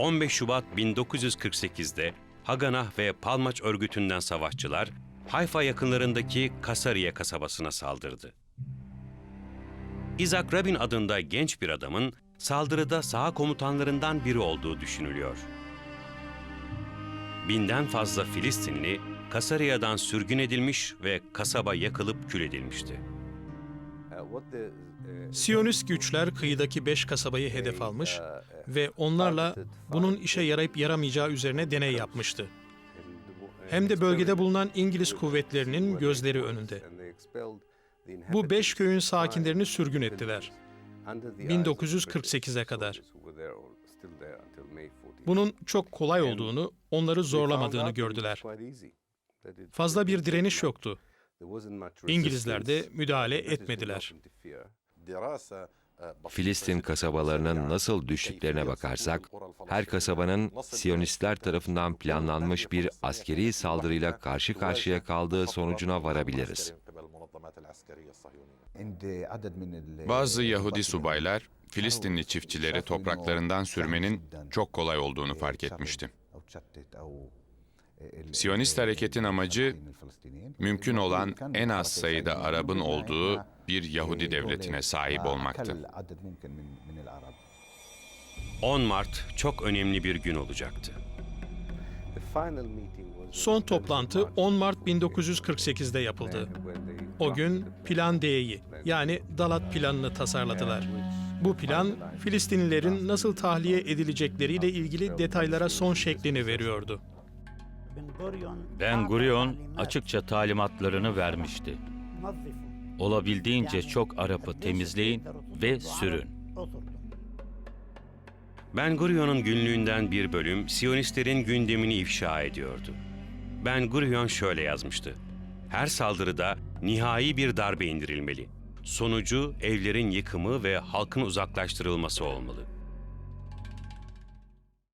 15 Şubat 1948'de Haganah ve Palmaç örgütünden savaşçılar Hayfa yakınlarındaki Kasariye kasabasına saldırdı. Isaac Rabin adında genç bir adamın saldırıda saha komutanlarından biri olduğu düşünülüyor. Binden fazla Filistinli Kasariya'dan sürgün edilmiş ve kasaba yakılıp kül edilmişti. Siyonist güçler kıyıdaki beş kasabayı hedef almış ve onlarla bunun işe yarayıp yaramayacağı üzerine deney yapmıştı. Hem de bölgede bulunan İngiliz kuvvetlerinin gözleri önünde. Bu beş köyün sakinlerini sürgün ettiler. 1948'e kadar. Bunun çok kolay olduğunu, onları zorlamadığını gördüler. Fazla bir direniş yoktu. İngilizler de müdahale etmediler. Filistin kasabalarının nasıl düştüklerine bakarsak, her kasabanın Siyonistler tarafından planlanmış bir askeri saldırıyla karşı karşıya kaldığı sonucuna varabiliriz. Bazı Yahudi subaylar, Filistinli çiftçileri topraklarından sürmenin çok kolay olduğunu fark etmişti. Siyonist hareketin amacı, mümkün olan en az sayıda Arap'ın olduğu bir Yahudi devletine sahip olmaktı. 10 Mart çok önemli bir gün olacaktı. Son toplantı 10 Mart 1948'de yapıldı. O gün Plan D'yi yani Dalat planını tasarladılar. Bu plan Filistinlilerin nasıl tahliye edilecekleriyle ilgili detaylara son şeklini veriyordu. Ben Gurion açıkça talimatlarını vermişti. Olabildiğince çok Arap'ı temizleyin ve sürün. Ben Gurion'un günlüğünden bir bölüm Siyonistlerin gündemini ifşa ediyordu. Ben Gurion şöyle yazmıştı. Her saldırıda nihai bir darbe indirilmeli. Sonucu evlerin yıkımı ve halkın uzaklaştırılması olmalı.